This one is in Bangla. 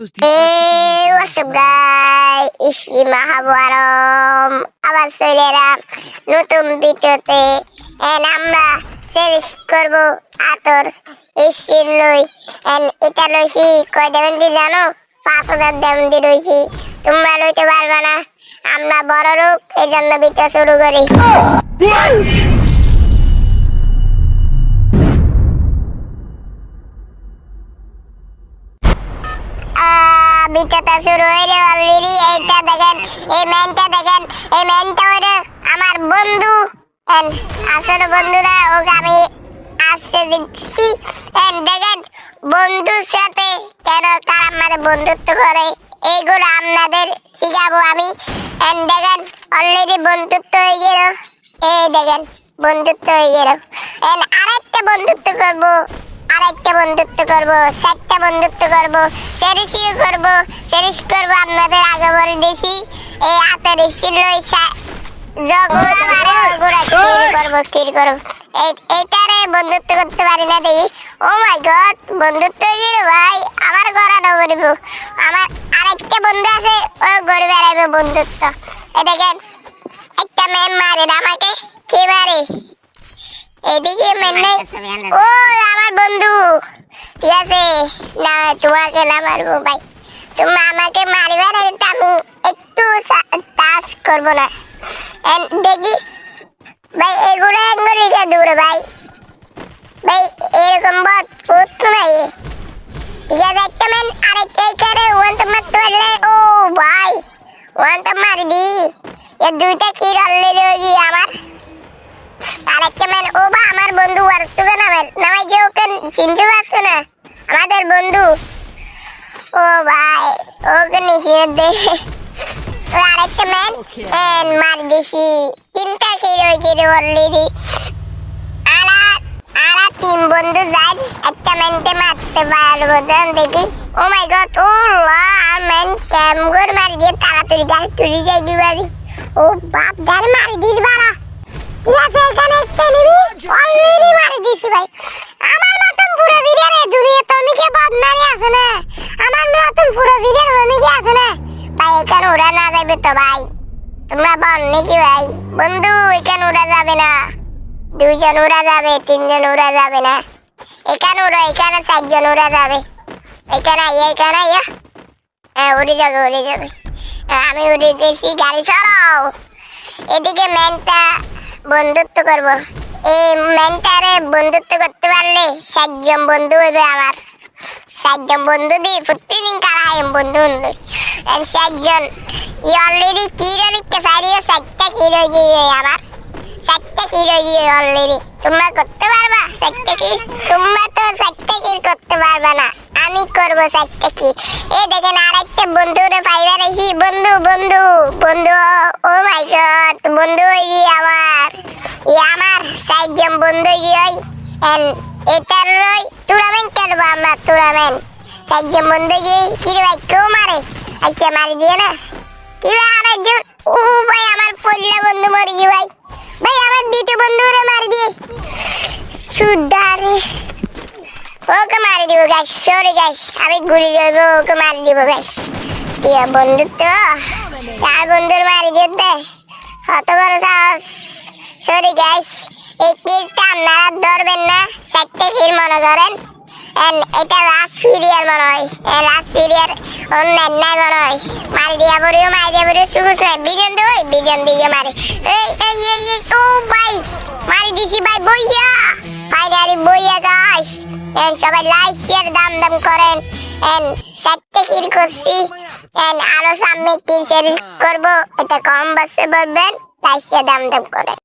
Hey, what's up guys? মাহাবরম আবার চলেরা নতুন ভিডিওতে এন্ড আমরা সেলস করব আতর ইসির লই এন্ড এটা লইছি কয় দেবেন দি জানো পাঁচ হাজার দেবেন দি লইছি তোমরা লইতে পারবে না আমরা বড় লোক এই জন্য ভিডিও শুরু করি ভিডিওটা শুরু রে অলরেডি এইটা দেখেন, এই ম্যানটা দেখেন, এই ম্যানটা হইল আমার বন্ধু। আসলে বন্ধুরা ওকে আমি আসতে দেখছি। দেখেন, বন্ধুর সাথে কেন কার আমাদের বন্ধুত্ব করে, এইগুলো আপনাদের শিখাবো আমি। দেখেন অলরেডি বন্ধুত্ব হয়ে গেল। এই দেখেন, বন্ধুত্ব হয়ে গেল। আরেকটা বন্ধুত্ব করব। আরেকটা বন্ধুত্ব করব, চারটা বন্ধুত্ব করব, সেরিসিও করব, সেরিস করব আপনাদের আগে বলে দিছি এই হাতের ছিল জগড়া করব করব। বন্ধুত্ব করতে পারি না দেখি। ও মাই গড, বন্ধুত্ব গেল ভাই, আমার গড়ানো করিব আমার আরেকটা বন্ধু আছে, ও গড়ে বেড়াইবে বন্ধুত্ব। এই দেখেন, একটা ম্যাম মারে না আমাকে, কে মারে? এদিকে মেনে ও আমার বন্ধু। ঠিক আছে না তোমাকে না মারবো ভাই তুমি আমাকে মারবে না আমি একটু টাচ করব না। দেখি ভাই এগুলো একবার রেখে দূরে ভাই ভাই এরকম বট করতো এ। ঠিক আছে একটা ম্যান আরেকটা এখানে ওয়ান তো মারতে পারলে ও ভাই ওয়ান তো মারি দি এ দুইটা কি অলরেডি হয়ে আমার। আরেকটা ম্যান ও বা আমার বন্ধু আর তোকে নামের নামাই যে ওকে চিনতে পারছ না আমাদের বন্ধু। ও ভাই ওকে দে। ও আরেকটা ম্যান মার দিছি। তিনটা কিলো কিলো অলরেডি আরা আরা তিন বন্ধু যাই একটা ম্যানকে মারতে পারব দেখি। ও মাই গড ও লা ম্যান ক্যাম করে মারি দিয়ে তাড়াতাড়ি গাছ তুলি যাই দিবারি ও বাপ গান মারি দিস বাড়া। আমার মতন পুরো ভিডিও রে দুনিয়া তো অনেকে বদনামি না। আমার মতন পুরো ভিডিও অনেকে আছে না। ভাই এখানে ওরা না যাবে তো ভাই। তোমরা বল ভাই? বন্ধু এখানে ওরা যাবে না। দুইজন ওরা যাবে তিনজন ওরা যাবে না। এখানে ওরা এখানে চারজন ওরা যাবে। এখানে আইয়া এখানে হ্যাঁ উড়ে যাবে উড়ে যাবে। হ্যাঁ, আমি উড়ে গেছি গাড়ি সরাও এদিকে ম্যানটা বন্ধুত্ব করব। এই ম্যানটারে বন্ধুত্ব করতে পারলে সাতজন বন্ধু হইবে আমার। সাতজন বন্ধু দি প্রতিদিন কারাই বন্ধু বন্ধু। সাতজন ই অলরেডি কিলো লিখতে পারিও সাতটা কিলো গিয়ে আমার। চারটে কিলো গিয়ে অলরেডি তোমরা করতে পারবা চারটে কিল তোমরা তো চারটে কিল করতে পারবা না। আমি করব চারটে কিল এই দেখেন আরেকটা বন্ধুরে পাইবার আছি বন্ধু বন্ধু বন্ধু, ও মাই গড বন্ধু হয়ে গিয়ে আমার। ই আমার চারজন বন্ধু গিয়ে এটার রই টুর্নামেন্ট খেলব আমরা টুর্নামেন্ট চারজন বন্ধু গিয়ে কি রে ভাই, কেউ মারে? আচ্ছা মারি দিয়ে না? কি ভাই আরেকজন ও ভাই, আমার পল্লা বন্ধু মরে গিয়ে ভাই। ভাই, আমার দ্বিতীয় বন্ধুরে মারি দিয়ে। সুদারে। ওকে মারি দিব গাছ সরে গাছ আমি ঘুরে যাব ওকে মারি দিব গাছ ইয়া বন্ধুত্ব, চার বন্ধুর মারি দিতে কত বড় সাহস। সরি গাইস এই কিলটা আপনারা ধরবেন না। চারটে কিল মনে করেন। এটা লাস্ট সিরিয়াল মনে হয়। লাস্ট সিরিয়াল অন্য নাই মনে হয়। মারি দিয়া পড়িও মারি দিয়া পড়িও সুগুস নাই বিজন দে ওই, বিজন দিকে মারে। এই এই এই এই, ও ভাই, মারি দিছি ভাই, বইয়া। ফাইনালি বইয়া গাইস এন্ড সবাই লাইক শেয়ার দাম দাম করেন। চারটে কিল করছি। আরও সামনে কিল শেয়ার করব। এটা কম বসে বলবেন লাইক শেয়ার দাম দাম করেন।